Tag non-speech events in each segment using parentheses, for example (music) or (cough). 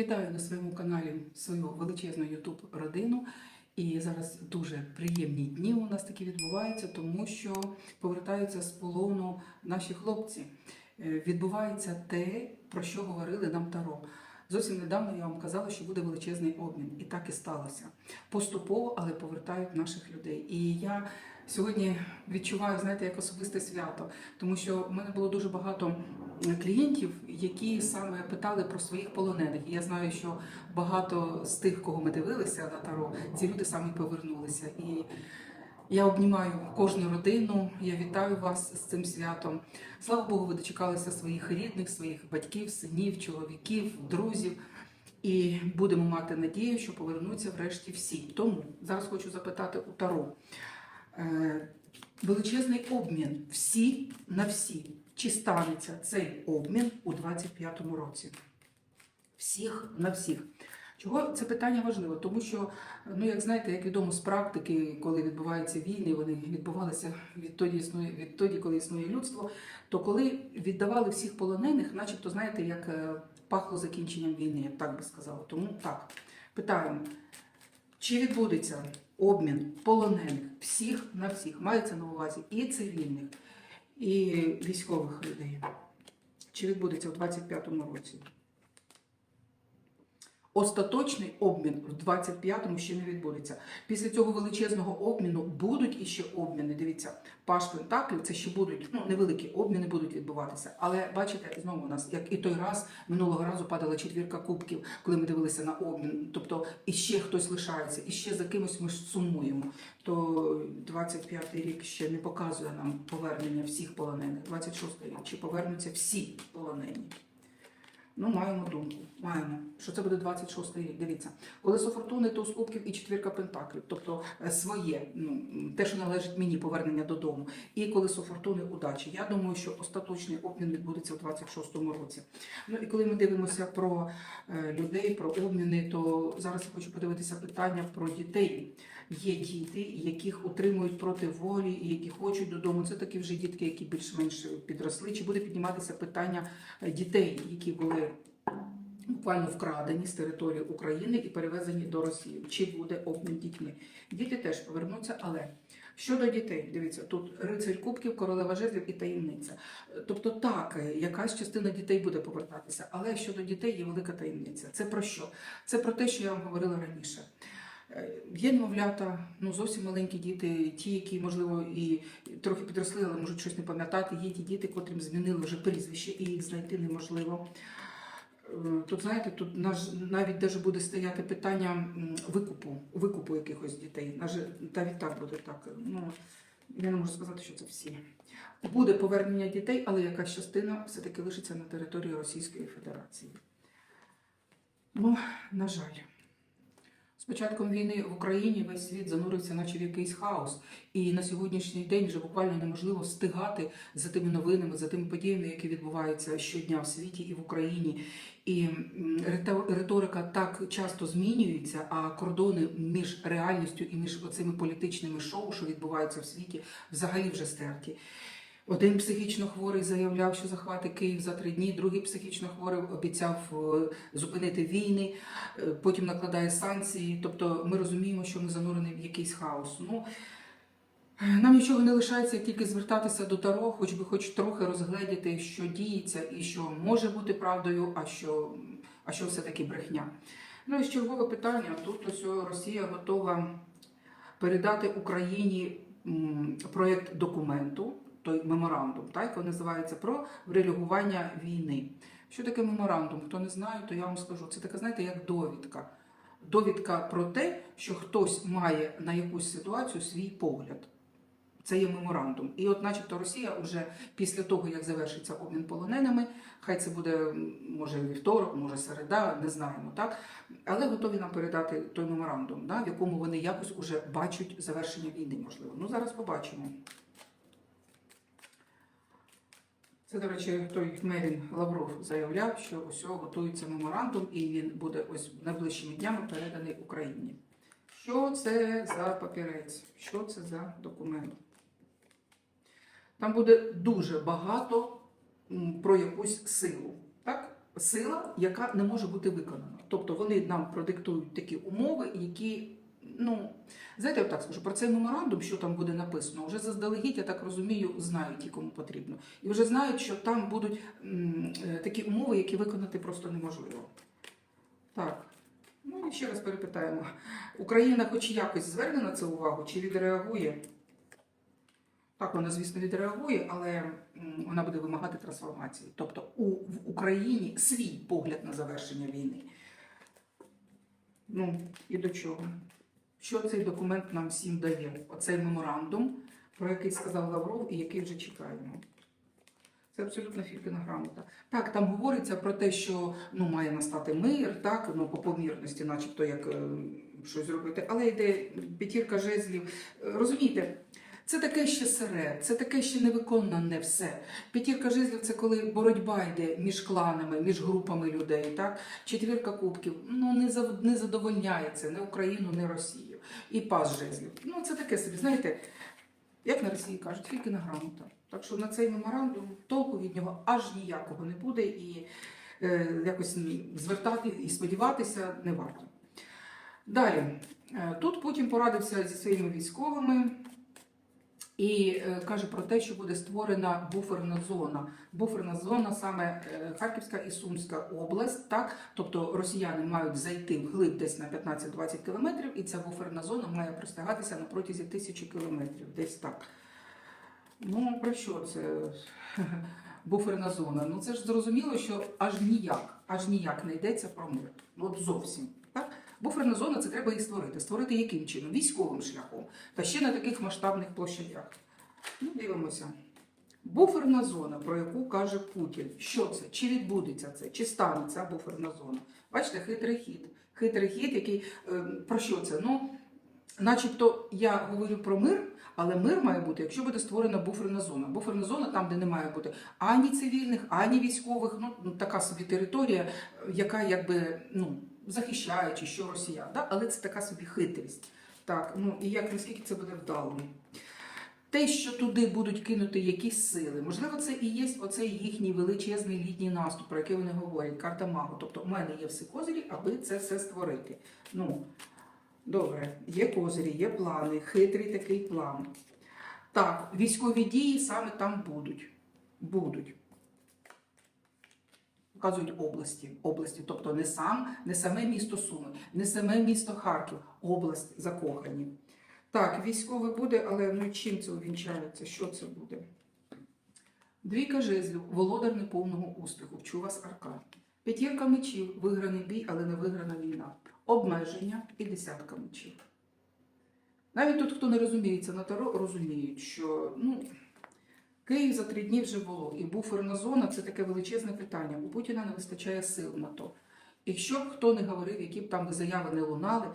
Вітаю на своєму каналі свою величезну YouTube родину. І зараз дуже приємні дні у нас такі відбуваються, тому що повертаються з полону наші хлопці. Е, Відбувається те, про що говорили нам Таро. Зовсім недавно я вам казала, що буде величезний обмін, і так і сталося. Поступово, але повертають наших людей. І я сьогодні відчуваю, знаєте, як особисте свято, тому що в мене було дуже багато клієнтів, які саме питали про своїх полонених. І я знаю, що багато з тих, кого ми дивилися на таро, ці люди самі повернулися. І я обнімаю кожну родину. Я вітаю вас з цим святом. Слава Богу, ви дочекалися своїх рідних, своїх батьків, синів, чоловіків, друзів. І будемо мати надію, що повернуться врешті всі. Тому зараз хочу запитати у Таро. Е, Величезний обмін всі на всі. Чи станеться цей обмін у 25-му році? Всіх на всіх. Чого це питання важливо? Тому що, ну як знаєте, як відомо з практики, коли відбуваються війни, вони відбувалися відтоді, існує, відтоді, коли існує людство, то коли віддавали всіх полонених, начебто, знаєте, як е, пахло закінченням війни, я б так би сказала. Тому так, питаємо, чи відбудеться обмін полонених всіх на всіх? Мається на увазі і цивільних, і військових людей. Чи відбудеться у 25-му році? Остаточний обмін в 25-му ще не відбудеться. Після цього величезного обміну будуть іще обміни. Дивіться, паш Пентаклів це ще будуть ну невеликі обміни будуть відбуватися. Але бачите, знову у нас, як і той раз минулого разу падала четвірка кубків, коли ми дивилися на обмін. Тобто іще хтось лишається, і ще за кимось ми ж сумуємо. То 25-й рік ще не показує нам повернення всіх полонених. 26-й рік чи повернуться всі полонені. Ну, маємо думку. Маємо, що це буде 26-й рік. Дивіться, колесо фортуни, туз кубків і четвірка пентаклів, тобто е, своє, ну те, що належить мені, повернення додому, і колесо фортуни удачі. Я думаю, що остаточний обмін відбудеться у 26-му році. Ну і коли ми дивимося про е, людей, про обміни, то зараз я хочу подивитися питання про дітей. Є діти, яких утримують проти волі, і які хочуть додому. Це такі вже дітки, які більш-менш підросли. Чи буде підніматися питання е, дітей, які були буквально вкрадені з території України і перевезені до Росії? Чи буде обмін дітьми? Діти теж повернуться, але щодо дітей, дивіться, тут рицарь кубків, королева жезлів і таємниця. Тобто, так, е, якась частина дітей буде повертатися, але щодо дітей є велика таємниця. Це про що? Це про те, що я вам говорила раніше. Є немовлята, ну зовсім маленькі діти, ті, які, можливо, і трохи підросли, але можуть щось не пам'ятати. Є ті діти, котрим змінили вже прізвище, і їх знайти неможливо. Е, Тут, знаєте, тут навіть даже буде стояти питання викупу, викупу якихось дітей. Навіть так буде так. Ну, я не можу сказати, що це всі. Буде повернення дітей, але якась частина все-таки лишиться на території Російської Федерації. Ну, на жаль. Початком війни в Україні весь світ занурився, наче в якийсь хаос. І на сьогоднішній день вже буквально неможливо встигати за тими новинами, за тими подіями, які відбуваються щодня в світі і в Україні. І риторика так часто змінюється, а кордони між реальністю і між оцими політичними шоу, що відбуваються в світі, взагалі вже стерті. Один психічно хворий заявляв, що захвати Київ за три дні, другий психічно хворий обіцяв е, зупинити війни, е, потім накладає санкції. Тобто ми розуміємо, що ми занурені в якийсь хаос. Ну, нам нічого не лишається, як тільки звертатися до Таро, хоч би хоч трохи розгледіти, що діється і що може бути правдою, а що, а що все-таки брехня. Ну і чергове питання. Тут ось Росія готова передати Україні проєкт документу, той меморандум, так він називається про врелігування війни. Що таке меморандум? Хто не знає, то я вам скажу. Це така, знаєте, як довідка. Довідка про те, що хтось має на якусь ситуацію свій погляд. Це є меморандум. І от, начебто, Росія вже після того, як завершиться обмін полоненими, хай це буде може вівторок, може середа, не знаємо, так? Але готові нам передати той меморандум, да, в якому вони якось уже бачать завершення війни, можливо. Ну, зараз побачимо. Це, до речі, той Мерін Лавров заявляв, що ось готується меморандум, і він буде ось найближчими днями переданий Україні. Що це за папірець? Що це за документ? Там буде дуже багато про якусь силу. Так? сила, яка не може бути виконана. Тобто вони нам продиктують такі умови, які. Ну, знаєте, я так скажу, про цей меморандум, що там буде написано, вже заздалегідь, я так розумію, знають ті, кому потрібно. І вже знають, що там будуть м, е, такі умови, які виконати просто неможливо. Так. Ну і ще раз перепитаємо. Україна хоч якось зверне на це увагу чи відреагує? Так, вона, звісно, відреагує, але вона буде вимагати трансформації. Тобто у, в Україні свій погляд на завершення війни. Ну, і до чого? Що цей документ нам всім дає? Оцей меморандум, про який сказав Лавров і який вже чекаємо. Це абсолютно фількина грамота. Так, там говориться про те, що ну, має настати мир, так, ну, по помірності, начебто як е, щось зробити, але йде п'ятірка жезлів. Е, Розумієте, це таке ще сире, це таке ще невиконане все. П'ятірка жезлів це коли боротьба йде між кланами, між групами людей. Так? Четвірка кубків ну, не, не задовольняє не Україну, не Росію. І пас жезлів. Ну, це таке собі, знаєте, як на Росії кажуть, тільки на грамота. Так що на цей меморандум толку від нього аж ніякого не буде, і е, якось звертати і сподіватися не варто. Далі, Е, тут Путін порадився зі своїми військовими і е, каже про те, що буде створена буферна зона. Буферна зона саме е, Харківська і Сумська область, так тобто росіяни мають зайти вглиб десь на 15-20 кілометрів, і ця буферна зона має простягатися на протязі тисячі кілометрів, десь так. Ну, про що це (laughs) буферна зона? Ну це ж зрозуміло, що аж ніяк, аж ніяк не йдеться про мир. Ну, От зовсім. Так? Буферна зона це треба її створити. Створити яким чином? Військовим шляхом. Та ще на таких масштабних площадях. Ну, дивимося. Буферна зона, про яку каже Путін. Що це? Чи відбудеться це? Чи стане ця буферна зона? Бачите, хитрий хід. Хитрий хід, який е, про що це? Ну, начебто я говорю про мир, але мир має бути, якщо буде створена буферна зона. Буферна зона там, де не має бути ані цивільних, ані військових. Ну, ну, така собі територія, яка якби ну, захищає чи що росіян. Да? Але це така собі хитрість. Так, ну і як наскільки це буде вдало? Те, що туди будуть кинути якісь сили, можливо, це і є оцей їхній величезний літній наступ, про який вони говорять, карта магу. Тобто, у мене є всі козирі, аби це все створити. Ну, добре, є козирі, є плани, хитрий такий план. Так, військові дії саме там будуть. Будуть. Вказують області, області, тобто не сам, не саме місто Суми, не саме місто Харків, область закохані. Так, військовий буде, але ну чим це увінчається? Що це буде? Двійка жезлів, володар неповного успіху. Вчу вас аркан. П'ятірка мечів, виграний бій, але не виграна війна. Обмеження і десятка мечів. Навіть тут, хто не розуміється на таро, розуміють, що ну, Київ за три дні вже було, і буферна зона це таке величезне питання. У Путіна не вистачає сил на то. Якщо б хто не говорив, які б там заяви не лунали,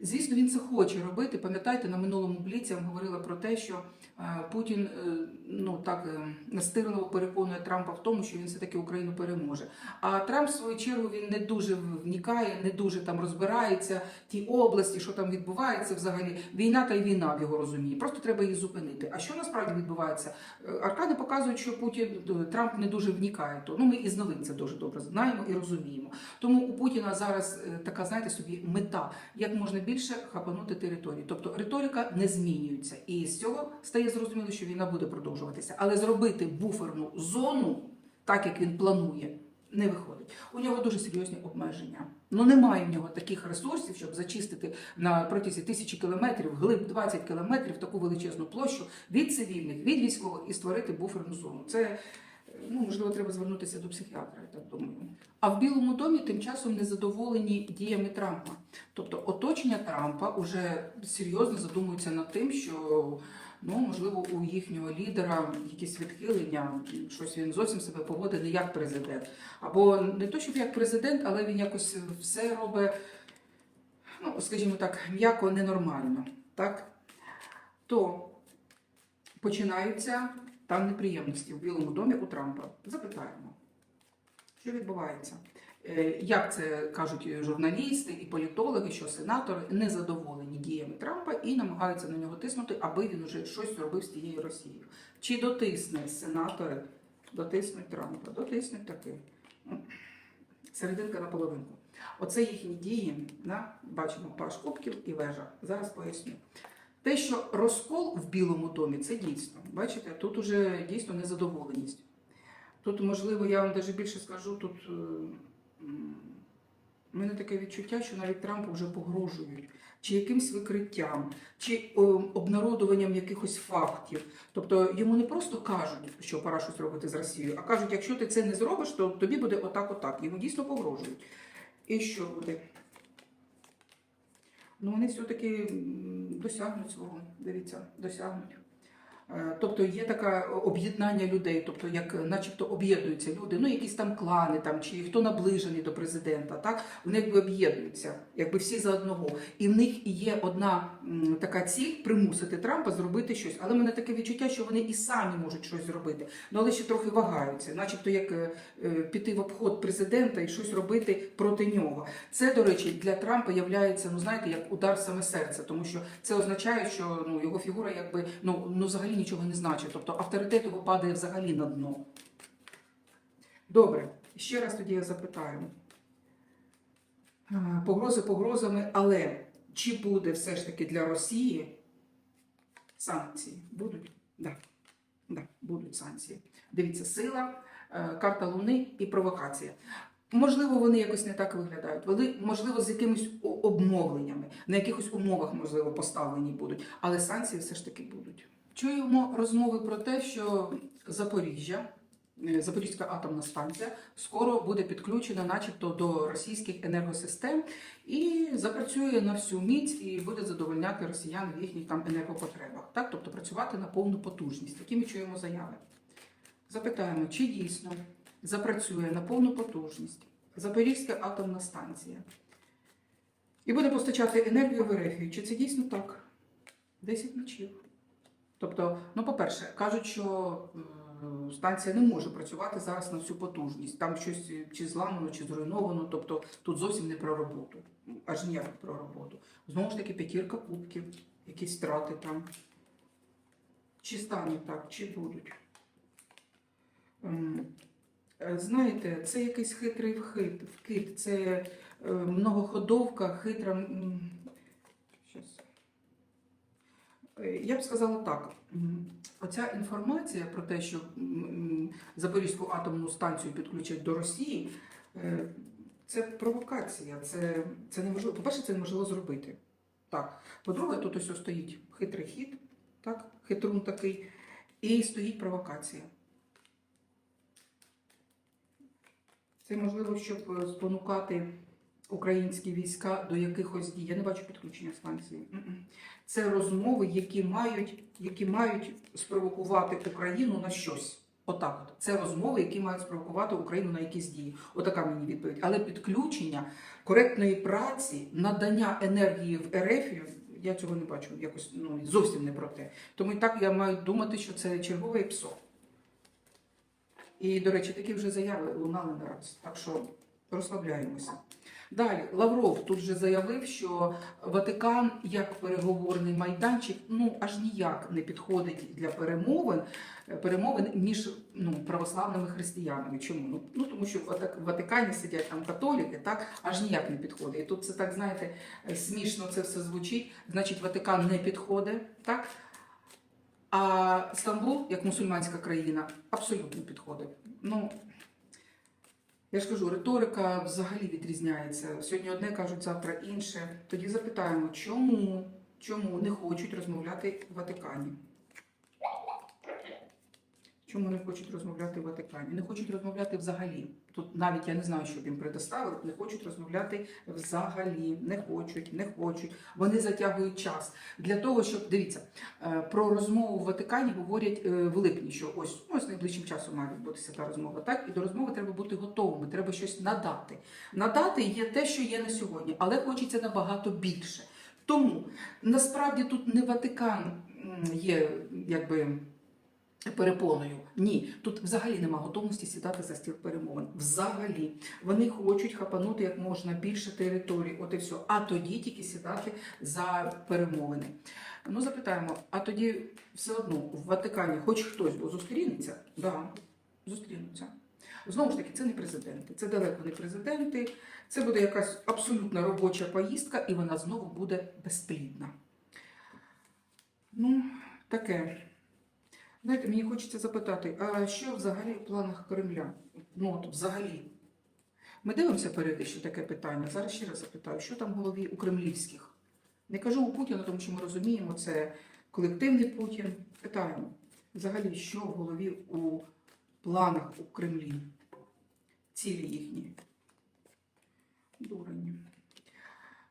звісно, він це хоче робити. Пам'ятаєте, на минулому бліці я вам говорила про те, що е, Путін е, ну так е, настирливо переконує Трампа в тому, що він все таки Україну переможе. А Трамп, в свою чергу, він не дуже вникає, не дуже там розбирається ті області, що там відбувається взагалі. Війна та й війна в його розумінні. Просто треба її зупинити. А що насправді відбувається? Аркани показують, що Путін Трамп не дуже вникає. То ну ми із новин це дуже добре знаємо і розуміємо. Тому у Путіна зараз така, знаєте, собі мета, як можна більше хапанути території. Тобто риторика не змінюється, і з цього стає зрозуміло, що війна буде продовжуватися. Але зробити буферну зону, так як він планує, не виходить. У нього дуже серйозні обмеження. Ну немає в нього таких ресурсів, щоб зачистити на протязі тисячі кілометрів, глиб 20 кілометрів таку величезну площу від цивільних, від військових і створити буферну зону. Це ну, можливо, треба звернутися до психіатра, я так думаю. А в Білому домі тим часом незадоволені діями Трампа. Тобто оточення Трампа вже серйозно задумується над тим, що ну, можливо, у їхнього лідера якісь відхилення, щось він зовсім себе поводить не як президент. Або не то, щоб як президент, але він якось все робить, ну, скажімо так, м'яко ненормально. Так? То починаються там неприємності в Білому домі у Трампа. Запитаємо, що відбувається? Е, Як це кажуть журналісти і політологи, що сенатори не задоволені діями Трампа і намагаються на нього тиснути, аби він уже щось зробив з тією Росією. Чи дотисне сенатори, дотиснуть Трампа? Дотиснуть таки. Серединка на половинку. Оце їхні дії. Да? Бачимо паш кубків і вежа. Зараз поясню. Те, що розкол в Білому домі, це дійсно. Бачите, тут уже дійсно незадоволеність. Тут, можливо, я вам навіть більше скажу, тут е, у мене таке відчуття, що навіть Трампу вже погрожують, чи якимсь викриттям, чи обнародуванням якихось фактів. Тобто йому не просто кажуть, що пора щось робити з Росією, а кажуть, якщо ти це не зробиш, то тобі буде отак, отак. Йому дійсно погрожують. І що буде? Ну, вони все-таки досягнуть свого, дивіться, досягнуть. Е, Тобто є таке об'єднання людей, тобто як е, начебто об'єднуються люди, ну якісь там клани, там чи хто наближений до президента, так вони якби об'єднуються, якби всі за одного. І в них є одна така ціль примусити Трампа зробити щось. Але в мене таке відчуття, що вони і самі можуть щось зробити, ну але ще трохи вагаються, начебто як е, піти в обход президента і щось робити проти нього. Це, до речі, для Трампа являється, ну знаєте, як удар саме серце, тому що це означає, що ну його фігура якби ну, ну взагалі нічого не значить. Тобто авторитет його падає взагалі на дно. Добре, ще раз тоді я запитаю. Е, Погрози погрозами, але чи буде все ж таки для Росії санкції? Будуть? Да. Да, будуть санкції. Дивіться, сила, е, карта Луни і провокація. Можливо, вони якось не так виглядають. Вони, можливо, з якимись обмовленнями, на якихось умовах, можливо, поставлені будуть, але санкції все ж таки будуть. Чуємо розмови про те, що Запоріжжя, е, Запорізька атомна станція, скоро буде підключена, начебто, до російських енергосистем і запрацює на всю міць і буде задовольняти росіян в їхніх там енергопотребах. Так, тобто працювати на повну потужність. Такі ми чуємо заяви. Запитаємо, чи дійсно запрацює на повну потужність Запорізька атомна станція і буде постачати енергію в Ерефію. Чи це дійсно так? 10 мечів. Тобто, ну, по-перше, кажуть, що е, станція не може працювати зараз на всю потужність. Там щось чи зламано, чи зруйновано. Тобто тут зовсім не про роботу, аж ніяк про роботу. Знову ж таки, п'ятірка кубків, якісь втрати там. Чи стане так, чи будуть. Ем, е, Знаєте, це якийсь хитрий вхід, вкид, це е, многоходовка, хитра. щас. Е, Я б сказала так. Оця інформація про те, що Запорізьку атомну станцію підключать до Росії, е, це провокація. Це, це неможливо. По-перше, це неможливо зробити. Так. По-друге, тут ось стоїть хитрий хід, так, хитрун такий, і стоїть провокація. Це можливо, щоб е, спонукати українські війська до якихось дій. Я не бачу підключення станції. Це розмови, які мають, які мають спровокувати Україну на щось. Отак, от це розмови, які мають спровокувати Україну на якісь дії. Отака мені відповідь. Але підключення коректної праці, надання енергії в РФ, я цього не бачу. Якось ну зовсім не про те. Тому і так я маю думати, що це чергове ПСО. І, до речі, такі вже заяви лунали не раз. Так що розслабляємося. Далі, Лавров тут же заявив, що Ватикан як переговорний майданчик ну аж ніяк не підходить для перемовин, перемовин між ну, православними християнами. Чому? Ну, ну тому що в Ватикані сидять там католіки, так аж ніяк не підходить. І тут це так, знаєте, смішно це все звучить. Значить, Ватикан не підходить, так? А Стамбул, як мусульманська країна, абсолютно підходить. Ну, я ж кажу, риторика взагалі відрізняється. Сьогодні одне кажуть, завтра інше. Тоді запитаємо, чому, чому не хочуть розмовляти в Ватикані? Чому не хочуть розмовляти в Ватикані? Не хочуть розмовляти взагалі. Тут навіть я не знаю, що їм предоставили, не хочуть розмовляти взагалі. Не хочуть, не хочуть. Вони затягують час для того, щоб дивіться е, про розмову в Ватикані говорять е, в липні, що ось ось найближчим часом має відбутися та розмова. Так і до розмови треба бути готовими. Треба щось надати. Надати є те, що є на сьогодні, але хочеться набагато більше. Тому насправді тут не Ватикан є якби. Перепоною ні, тут взагалі нема готовності сідати за стіл перемовин. Взагалі вони хочуть хапанути як можна більше територій, от і все. А тоді тільки сідати за перемовини. Ну запитаємо, а тоді все одно в Ватикані хоч хтось бо зустрінеться? Да, зустрінуться. Знову ж таки, це не президенти, це далеко не президенти. Це буде якась абсолютно робоча поїздка, і вона знову буде безплідна. Ну, таке. Знаєте, мені хочеться запитати, а що взагалі в планах Кремля? Ну, от взагалі. Ми дивимося періодично таке питання. Зараз ще раз запитаю, що там в голові у кремлівських? Не кажу у Путіна, тому що ми розуміємо, це колективний Путін. Питаємо, взагалі, що в голові у планах у Кремлі? Цілі їхні. Дурені.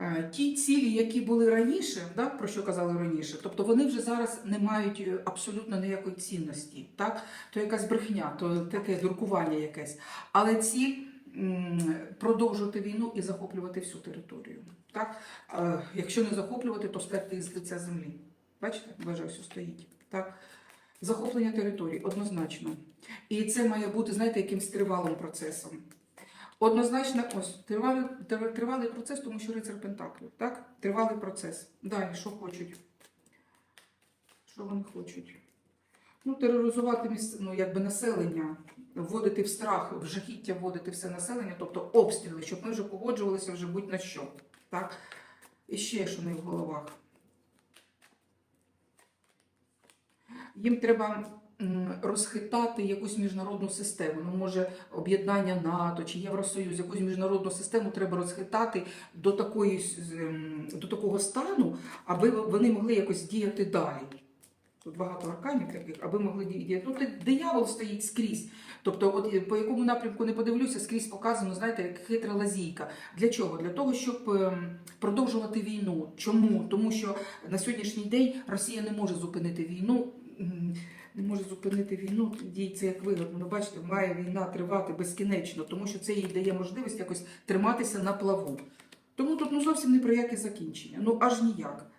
Е, Ті цілі, які були раніше, так, про що казали раніше, тобто вони вже зараз не мають е, абсолютно ніякої цінності. Так? То якась брехня, то таке дуркування якесь. Але ціль продовжувати війну і захоплювати всю територію. Так? Е, Якщо не захоплювати, то стерти з лиця землі. Бачите, вважаю, все стоїть. Так? Захоплення території однозначно. І це має бути, знаєте, якимсь тривалим процесом. Однозначно, ось тривалий, тривалий процес, тому що рицар Пентаклів, так? Тривалий процес. Далі, що хочуть? Що вони хочуть? Ну, тероризувати міс... ну, якби населення, вводити в страх, в жахіття вводити все населення, тобто обстріли, щоб ми вже погоджувалися вже будь-на що. Так? І ще що не в головах. Їм треба розхитати якусь міжнародну систему. Ну, може, об'єднання НАТО чи Євросоюз, якусь міжнародну систему треба розхитати до, такої, ем, до такого стану, аби вони могли якось діяти далі. Тут багато арканів таких, аби могли діяти. Ну, диявол стоїть скрізь. Тобто, от е, по якому напрямку не подивлюся, скрізь показано, знаєте, як хитра лазійка. Для чого? Для того, щоб ем, продовжувати війну. Чому? Тому що на сьогоднішній день Росія не може зупинити війну. Не може зупинити війну, діється як вигодно. Ну, бачите, має війна тривати безкінечно, тому що це їй дає можливість якось триматися на плаву. Тому тут ну, зовсім не про яке закінчення. Ну аж ніяк.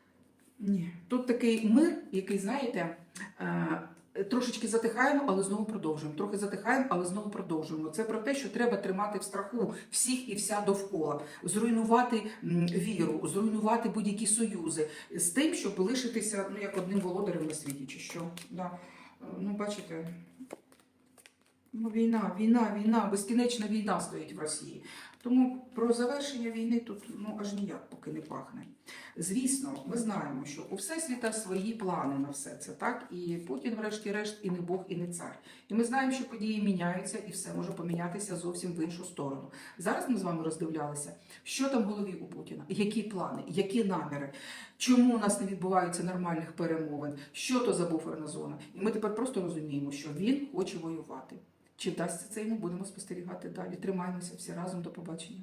Ні. Тут такий мир, який, знаєте, е, трошечки затихаємо, але знову продовжуємо. Трохи затихаємо, але знову продовжуємо. Це про те, що треба тримати в страху всіх і вся довкола, зруйнувати віру, зруйнувати будь-які союзи з тим, щоб лишитися ну, як одним володарем на світі, чи що. Да. Е, Ну, бачите. Ну, війна, війна, війна, безкінечна війна стоїть в Росії. Тому про завершення війни тут ну аж ніяк поки не пахне. Звісно, ми знаємо, що у всесвіта свої плани на все це, так? І Путін, врешті-решт, і не Бог, і не цар. І ми знаємо, що події міняються, і все може помінятися зовсім в іншу сторону. Зараз ми з вами роздивлялися, що там в голові у Путіна, які плани, які наміри, чому у нас не відбуваються нормальних перемовин, що то за буферна зона. І ми тепер просто розуміємо, що він хоче воювати. Чи вдасться це ми будемо спостерігати далі. Тримаємося всі разом. До побачення.